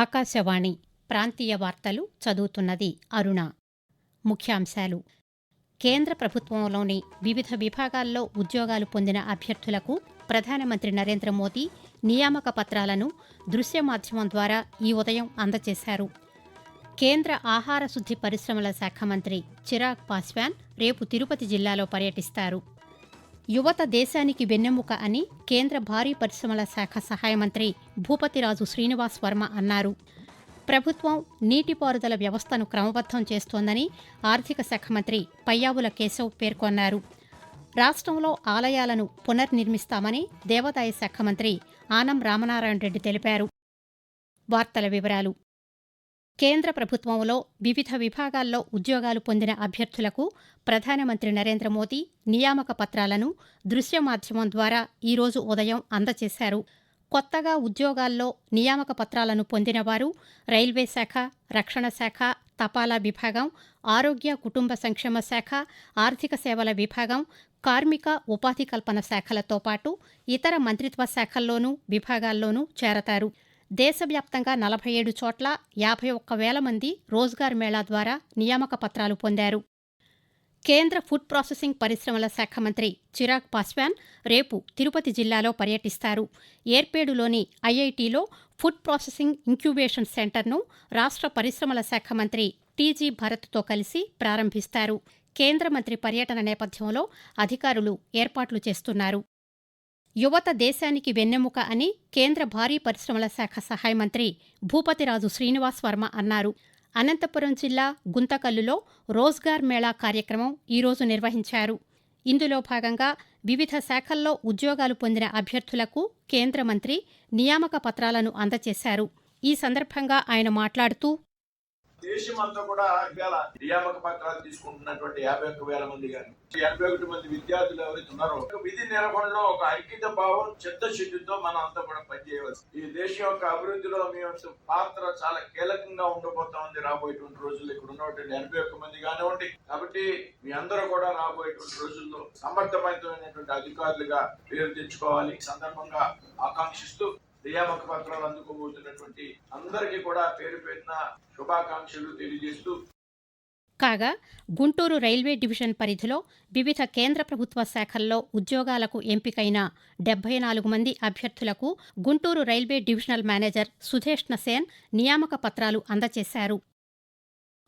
ఆకాశవాణి ప్రాంతీయ వార్తలు చదువుతున్నది అరుణ. ముఖ్యాంశాలు. కేంద్ర ప్రభుత్వంలోని వివిధ విభాగాల్లో ఉద్యోగాలు పొందిన అభ్యర్థులకు ప్రధానమంత్రి నరేంద్ర మోదీ నియామక పత్రాలను దృశ్య మాధ్యమం ద్వారా ఈ ఉదయం అందజేశారు. కేంద్ర ఆహార శుద్ధి పరిశ్రమల శాఖ మంత్రి చిరాగ్ పాస్వాన్ రేపు తిరుపతి జిల్లాలో పర్యటిస్తారు. యువత దేశానికి వెన్నెముక అని కేంద్ర భారీ పరిశ్రమల శాఖ సహాయ మంత్రి భూపతిరాజు శ్రీనివాస్ వర్మ అన్నారు. ప్రభుత్వం నీటిపారుదల వ్యవస్థను క్రమబద్ధం చేస్తోందని ఆర్థిక శాఖ మంత్రి పయ్యావుల కేశవ్ పేర్కొన్నారు. రాష్ట్రంలో ఆలయాలను పునర్నిర్మిస్తామని దేవాదాయ శాఖ మంత్రి ఆనం రామనారాయణ రెడ్డి తెలిపారు. వార్తల వివరాలు కేంద్ర ప్రభుత్వంలో వివిధ విభాగాల్లో ఉద్యోగాలు పొందిన అభ్యర్థులకు ప్రధానమంత్రి నరేంద్ర మోదీ నియామక పత్రాలను దృశ్య మాధ్యమం ద్వారా ఈరోజు ఉదయం అందజేశారు కొత్తగా ఉద్యోగాల్లో నియామక పత్రాలను పొందినవారు రైల్వే శాఖ రక్షణ శాఖ తపాలా విభాగం ఆరోగ్య కుటుంబ సంక్షేమ శాఖ ఆర్థిక సేవల విభాగం కార్మిక ఉపాధి కల్పన శాఖలతో పాటు ఇతర మంత్రిత్వ శాఖల్లోనూ విభాగాల్లోనూ చేరతారు. దేశవ్యాప్తంగా నలభై ఏడు చోట్ల యాభై ఒక్క వేల మంది రోజ్గార్ మేళా ద్వారా నియామక పత్రాలు పొందారు. కేంద్ర ఫుడ్ ప్రాసెసింగ్ పరిశ్రమల శాఖ మంత్రి చిరాగ్ పాస్వాన్ రేపు తిరుపతి జిల్లాలో పర్యటిస్తారు. ఏర్పేడులోని ఐఐటీలో ఫుడ్ ప్రాసెసింగ్ ఇంక్యుబేషన్ సెంటర్ను రాష్ట్ర పరిశ్రమల శాఖ మంత్రి టీజీ భరత్తో కలిసి ప్రారంభిస్తారు. కేంద్ర మంత్రి పర్యటన నేపథ్యంలో అధికారులు ఏర్పాట్లు చేస్తున్నారు. యువత దేశానికి వెన్నెముక అని కేంద్ర భారీ పరిశ్రమల శాఖ సహాయ మంత్రి భూపతిరాజు శ్రీనివాస్ వర్మ అన్నారు. అనంతపురం జిల్లా గుంతకల్లులో రోజ్గార్ మేళా కార్యక్రమం ఈరోజు నిర్వహించారు. ఇందులో భాగంగా వివిధ శాఖల్లో ఉద్యోగాలు పొందిన అభ్యర్థులకు కేంద్ర మంత్రి నియామక పత్రాలను అందజేశారు. ఈ సందర్భంగా ఆయన మాట్లాడుతూ దేశం అంతా కూడా ఇవాళ నియామక పత్రాలు తీసుకుంటున్నటువంటి యాభై ఒక్క వేల మంది కానీ ఎనభై ఒకటి మంది విద్యార్థులు ఎవరైతే ఉన్నారో విధి నిర్వహణలో ఒక ఐక్యత భావం చిత్తశుద్ధితో మనం అంతా కూడా పనిచేయవలసి ఈ దేశం యొక్క అభివృద్ధిలో మీ పాత్ర చాలా కీలకంగా ఉండబోతా ఉంది రాబోయేటువంటి రోజుల్లో. ఇక్కడ ఉన్నటువంటి ఎనభై ఒక్క మంది కానివ్వండి కాబట్టి మీ అందరూ కూడా రాబోయేటువంటి రోజుల్లో సమర్థమైనటువంటి అధికారులుగా పేరు తెచ్చుకోవాలి. సందర్భంగా ఆకాంక్షిస్తూ నియామక పత్రాలు అందుకోబోతున్నటువంటి అందరికీ కూడా పేరు పేరున శుభాకాంక్షలు తెలియజేస్తూ కాగా గుంటూరు రైల్వే డివిజన్ పరిధిలో వివిధ కేంద్ర ప్రభుత్వ శాఖల్లో ఉద్యోగాలకు ఎంపికైన డెబ్బై నాలుగు మంది అభ్యర్థులకు Guntur railway divisional manager Sudheshna Sen నియామక పత్రాలు అందజేశారు.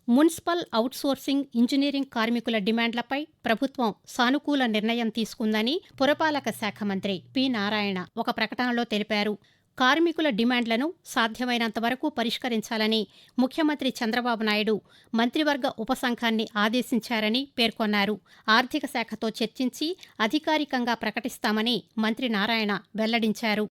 మున్సిపల్ అవుట్సోర్సింగ్ ఇంజనీరింగ్ కార్మికుల డిమాండ్లపై ప్రభుత్వం సానుకూల నిర్ణయం తీసుకుందని పురపాలక శాఖ మంత్రి పి నారాయణ ఒక ప్రకటనలో తెలిపారు. కార్మికుల డిమాండ్లను సాధ్యమైనంత వరకు పరిష్కరించాలని ముఖ్యమంత్రి చంద్రబాబు నాయుడు మంత్రివర్గ ఉపసంఘాన్ని ఆదేశించారని పేర్కొన్నారు. ఆర్థిక శాఖతో చర్చించి అధికారికంగా ప్రకటిస్తామని మంత్రి నారాయణ వెల్లడించారు.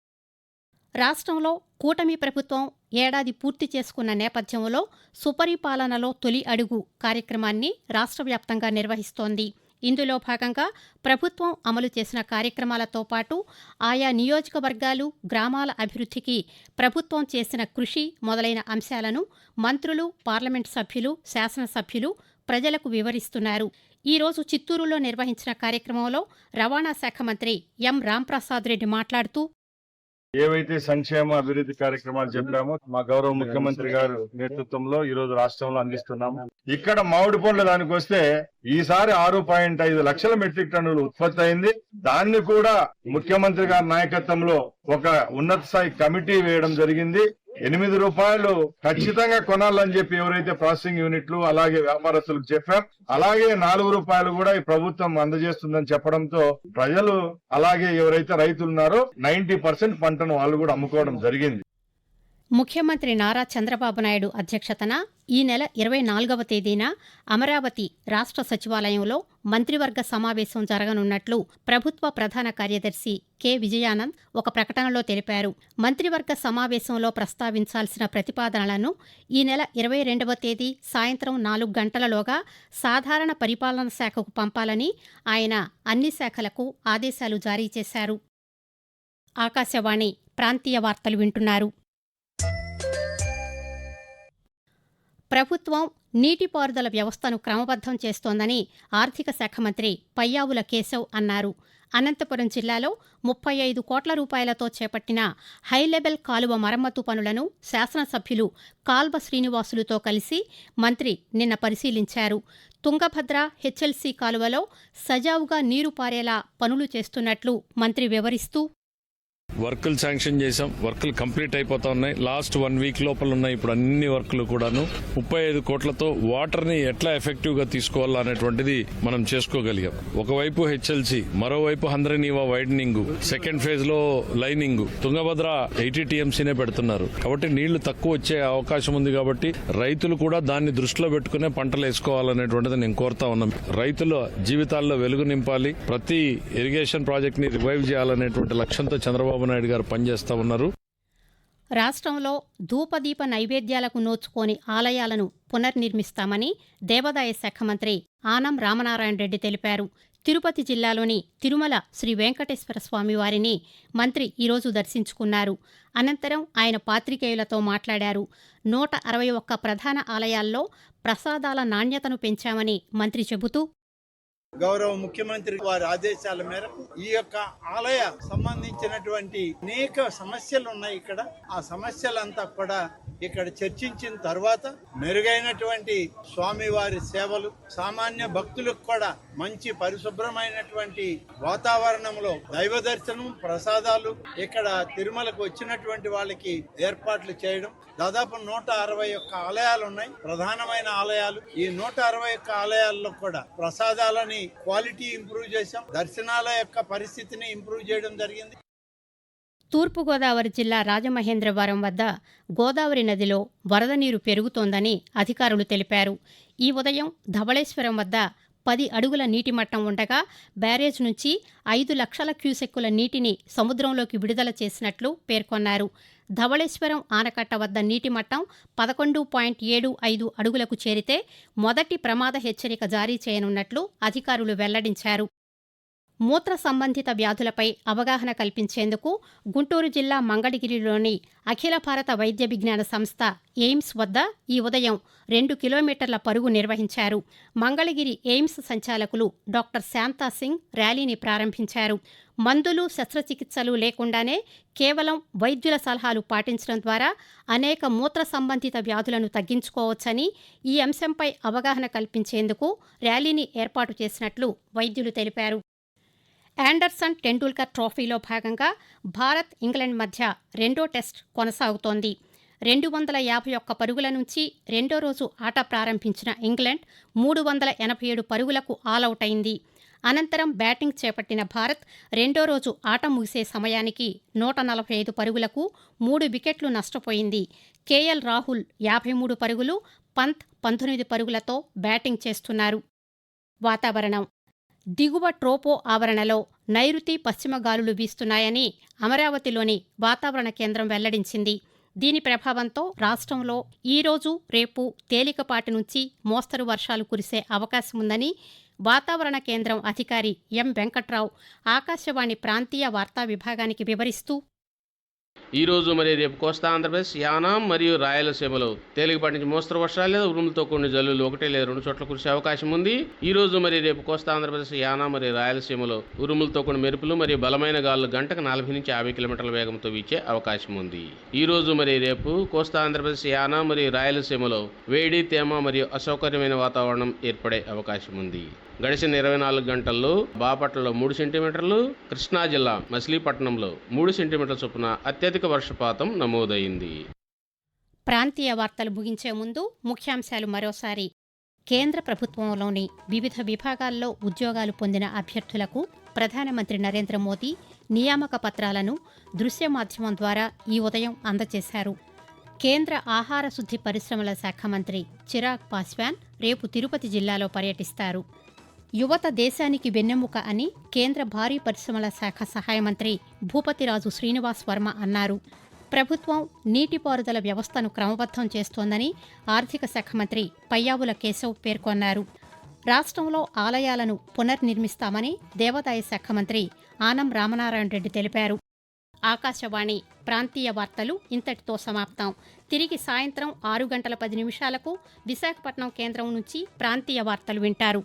రాష్ట్రంలో కూటమి ప్రభుత్వం ఏడాది పూర్తి చేసుకున్న నేపథ్యంలో సుపరిపాలనలో తొలి అడుగు కార్యక్రమాన్ని రాష్ట్ర వ్యాప్తంగా నిర్వహిస్తోంది. ఇందులో భాగంగా ప్రభుత్వం అమలు చేసిన కార్యక్రమాలతో పాటు ఆయా నియోజకవర్గాలు గ్రామాల అభివృద్ధికి ప్రభుత్వం చేసిన కృషి మొదలైన అంశాలను మంత్రులు పార్లమెంట్ సభ్యులు శాసనసభ్యులు ప్రజలకు వివరిస్తున్నారు. ఈరోజు చిత్తూరులో నిర్వహించిన కార్యక్రమంలో రవాణా శాఖ మంత్రి ఎం రాంప్రసాద్ రెడ్డి మాట్లాడుతూ ఏవైతే సంక్షేమ అభివృద్ధి కార్యక్రమాలు చెప్పామో మా గౌరవ ముఖ్యమంత్రి గారు నేతృత్వంలో ఈ రోజు రాష్ట్రంలో అందిస్తున్నాము. ఇక్కడ మామిడి పండ్ల దానికి వస్తే ఈసారి ఆరు పాయింట్ ఐదు లక్షల మెట్రిక్ టన్నులు ఉత్పత్తి అయింది. దాన్ని కూడా ముఖ్యమంత్రి గారి నాయకత్వంలో ఒక ఉన్నత స్థాయి కమిటీ వేయడం జరిగింది. ఎనిమిది రూపాయలు ఖచ్చితంగా కొనాలని చెప్పి ఎవరైతే ప్రాసెసింగ్ యూనిట్లు అలాగే వ్యాపారస్తులకు చెప్పాం అలాగే నాలుగు రూపాయలు కూడా ఈ ప్రభుత్వం అందజేస్తుందని చెప్పడంతో ప్రజలు అలాగే ఎవరైతే రైతులు ఉన్నారో నైన్టీ పర్సెంట్ పంటను వాళ్ళు కూడా అమ్ముకోవడం జరిగింది. ముఖ్యమంత్రి నారా చంద్రబాబు నాయుడు అధ్యక్షతన ఈ నెల ఇరవై నాలుగవ తేదీన అమరావతి రాష్ట్ర సచివాలయంలో మంత్రివర్గ సమావేశం జరగనున్నట్లు ప్రభుత్వ ప్రధాన కార్యదర్శి కె. విజయానంద్ ఒక ప్రకటనలో తెలిపారు. మంత్రివర్గ సమావేశంలో ప్రస్తావించాల్సిన ప్రతిపాదనలను ఈ నెల ఇరవై రెండవ తేదీ సాయంత్రం నాలుగు గంటలలోగా సాధారణ పరిపాలన శాఖకు పంపాలని ఆయన అన్ని శాఖలకు ఆదేశాలు జారీ చేశారు. ఆకాశవాణి ప్రాంతీయ వార్తలు వింటున్నారు. ప్రభుత్వం నీటిపారుదల వ్యవస్థను క్రమబద్ధం చేస్తోందని ఆర్థిక శాఖ మంత్రి పయ్యావుల కేశవ్ అన్నారు. అనంతపురం జిల్లాలో ముప్పై ఐదు కోట్ల రూపాయలతో చేపట్టిన హైలెవెల్ కాలువ మరమ్మతు పనులను శాసనసభ్యులు కాల్వ శ్రీనివాసులతో కలిసి మంత్రి నిన్న పరిశీలించారు. తుంగభద్ర హెచ్ఎల్సీ కాలువలో సజావుగా నీరు పారేలా పనులు చేస్తున్నట్లు మంత్రి వివరిస్తూ వర్కులు శాంక్షన్ చేశాం. వర్కులు కంప్లీట్ అయిపోతా ఉన్నాయి. లాస్ట్ వన్ వీక్ లోపల ఉన్నాయి. ఇప్పుడు అన్ని వర్కులు కూడాను. ముప్పై ఐదు కోట్లతో వాటర్ని ఎట్లా ఎఫెక్టివ్గా తీసుకోవాలా అనేటువంటిది మనం చేసుకోగలిగాం. ఒకవైపు హెచ్ఎల్సి మరోవైపు హంద్రనీవా వైడనింగ్ సెకండ్ ఫేజ్లో లైనింగ్. తుంగభద్ర ఎయిటీ టీఎంసీనే పెడుతున్నారు. కాబట్టి నీళ్ళు తక్కువ వచ్చే అవకాశం ఉంది కాబట్టి రైతులు కూడా దాన్ని దృష్టిలో పెట్టుకునే పంటలు వేసుకోవాలనేటువంటిది నేను కోరుతా ఉన్నాం. రైతుల జీవితాల్లో వెలుగు నింపాలి. ప్రతి ఇరిగేషన్ ప్రాజెక్ట్ని రివైవ్ చేయాలనేటువంటి లక్ష్యంతో చంద్రబాబు నాయుడు గారు పనిచేస్తూ ఉన్నారు. రాష్ట్రంలో ధూపదీప నైవేద్యాలకు నోచుకోని ఆలయాలను పునర్నిర్మిస్తామని దేవాదాయ శాఖ మంత్రి ఆనం రామనారాయణ రెడ్డి తెలిపారు. తిరుపతి జిల్లాలోని తిరుమల శ్రీ వెంకటేశ్వర స్వామి వారిని మంత్రి ఈరోజు దర్శించుకున్నారు. అనంతరం ఆయన పాత్రికేయులతో మాట్లాడారు. నూట అరవై ఒక్క ప్రధాన ఆలయాల్లో ప్రసాదాల నాణ్యతను పెంచామని మంత్రి చెబుతూ గౌరవ ముఖ్యమంత్రి వారి ఆదేశాల మేరకు ఈ యొక్క ఆలయ సంబంధించినటువంటి అనేక సమస్యలు ఉన్నాయి ఇక్కడ. ఆ సమస్యలంతా కూడా ఇక్కడ చర్చించిన తర్వాత మెరుగైనటువంటి స్వామివారి సేవలు సామాన్య భక్తులకు కూడా మంచి పరిశుభ్రమైనటువంటి వాతావరణంలో దైవ దర్శనం ప్రసాదాలు ఇక్కడ తిరుమలకు వచ్చినటువంటి వాళ్ళకి ఏర్పాట్లు చేయడం. దాదాపు నూట అరవై ఒక్క ఆలయాలు ఉన్నాయి. ప్రధానమైన ఆలయాలు. ఈ నూట అరవై ఒక్క ఆలయాల్లో కూడా ప్రసాదాలని క్వాలిటీ ఇంప్రూవ్ చేశాం. దర్శనాల యొక్క పరిస్థితిని ఇంప్రూవ్ చేయడం జరిగింది. తూర్పుగోదావరి జిల్లా రాజమహేంద్రవరం వద్ద గోదావరి నదిలో వరద నీరు పెరుగుతోందని అధికారులు తెలిపారు. ఈ ఉదయం ధవళేశ్వరం వద్ద పది అడుగుల నీటి మట్టం ఉండగా బ్యారేజ్ నుంచి ఐదు లక్షల క్యూసెక్కుల నీటిని సముద్రంలోకి విడుదల చేసినట్లు పేర్కొన్నారు. ధవళేశ్వరం ఆనకట్ట వద్ద నీటి మట్టం పదకొండు పాయింట్ ఏడు ఐదు అడుగులకు చేరితే మొదటి ప్రమాద హెచ్చరిక జారీ చేయనున్నట్లు అధికారులు వెల్లడించారు. మూత్ర సంబంధిత వ్యాధులపై అవగాహన కల్పించేందుకు గుంటూరు జిల్లా మంగళగిరిలోని అఖిల భారత వైద్య విజ్ఞాన సంస్థ ఎయిమ్స్ వద్ద ఈ ఉదయం రెండు కిలోమీటర్ల పరుగు నిర్వహించారు. మంగళగిరి ఎయిమ్స్ సంచాలకులు డాక్టర్ శాంతా సింగ్ ర్యాలీని ప్రారంభించారు. మందులు శస్త్రచికిత్సలు లేకుండానే కేవలం వైద్యుల సలహాలు పాటించడం ద్వారా అనేక మూత్ర సంబంధిత వ్యాధులను తగ్గించుకోవచ్చని ఈ అంశంపై అవగాహన కల్పించేందుకు ర్యాలీని ఏర్పాటు చేసినట్లు వైద్యులు తెలిపారు. యాండర్సన్ టెండూల్కర్ ట్రోఫీలో భాగంగా భారత్ ఇంగ్లాండ్ మధ్య రెండో టెస్ట్ కొనసాగుతోంది. రెండు వందల యాభై ఒక్క పరుగుల నుంచి రెండో రోజు ఆట ప్రారంభించిన ఇంగ్లాండ్ మూడు వందల ఎనభై ఏడు పరుగులకు ఆలౌట్ అయింది. అనంతరం బ్యాటింగ్ చేపట్టిన భారత్ రెండో రోజు ఆట ముగిసే సమయానికి నూట నలభై ఐదు పరుగులకు మూడు వికెట్లు నష్టపోయింది. కేఎల్ రాహుల్ యాభై మూడు పరుగులు పంత్ పంతొమ్మిది పరుగులతో బ్యాటింగ్ చేస్తున్నారు. వాతావరణం దిగువ ట్రోపో ఆవరణలో నైరుతి పశ్చిమ గాలులు వీస్తున్నాయని అమరావతిలోని వాతావరణ కేంద్రం వెల్లడించింది. దీని ప్రభావంతో రాష్ట్రంలో ఈరోజు రేపు తేలికపాటి నుంచి మోస్తరు వర్షాలు కురిసే అవకాశం ఉందని వాతావరణ కేంద్రం అధికారి ఎం వెంకట్రావు ఆకాశవాణి ప్రాంతీయ వార్తా విభాగానికి వివరిస్తూ ఈరోజు మరియు రేపు కోస్తా ఆంధ్రప్రదేశ్ యానాం మరియు రాయలసీమలో తేలికపాటి నుంచి మోస్తరు వర్షాలు లేదా ఉరుములతో కొన్ని జల్లులు ఒకటే లేదా రెండు చోట్ల కురిసే అవకాశం ఉంది. ఈ రోజు మరియు రేపు కోస్తా ఆంధ్రప్రదేశ్ యానాం మరియు రాయలసీమలో ఉరుములతో కొన్ని మెరుపులు మరియు బలమైన గాలులు గంటకు నలభై నుంచి యాభై కిలోమీటర్ల వేగంతో వీచే అవకాశం ఉంది. ఈ రోజు మరియు రేపు కోస్తా ఆంధ్రప్రదేశ్ యానాం మరియు రాయలసీమలో వేడి తేమ మరియు అసౌకర్యమైన వాతావరణం ఏర్పడే అవకాశం ఉంది. గడిచిన ఇరవై నాలుగు గంటల్లో బాపట్లలో మూడు సెంటీమీటర్లు కృష్ణా జిల్లా మచిలీపట్నంలో మూడు సెంటీమీటర్ల చొప్పున అత్యధిక వర్షపాతం నమోదైంది. ప్రాంతీయ వార్తలు ముగించే ముందు ముఖ్యాంశాలు మరోసారి. కేంద్ర ప్రభుత్వంలోని వివిధ విభాగాల్లో ఉద్యోగాలు పొందిన అభ్యర్థులకు ప్రధానమంత్రి నరేంద్ర మోదీ నియామక పత్రాలను దృశ్య మాధ్యమం ద్వారా ఈ ఉదయం అందజేశారు. కేంద్ర ఆహార శుద్ధి పరిశ్రమల శాఖ మంత్రి చిరాగ్ పాస్వాన్ రేపు తిరుపతి జిల్లాలో పర్యటిస్తారు. యువత దేశానికి వెన్నెముక అని కేంద్ర భారీ పరిశ్రమల శాఖ సహాయ మంత్రి భూపతిరాజు శ్రీనివాస్ వర్మ అన్నారు. ప్రభుత్వం నీటిపారుదల వ్యవస్థను క్రమబద్ధం చేస్తోందని ఆర్థిక శాఖ మంత్రి పయ్యావుల కేశవ్ పేర్కొన్నారు. రాష్ట్రంలో ఆలయాలను పునర్నిర్మిస్తామని దేవాదాయ శాఖ మంత్రి ఆనం రామనారాయణ రెడ్డి తెలిపారు. ఆకాశవాణి ప్రాంతీయ వార్తలు ఇంతటితో సమాప్తం. తిరిగి సాయంత్రం ఆరు గంటల పది నిమిషాలకు విశాఖపట్నం కేంద్రం నుంచి ప్రాంతీయ వార్తలు వింటారు.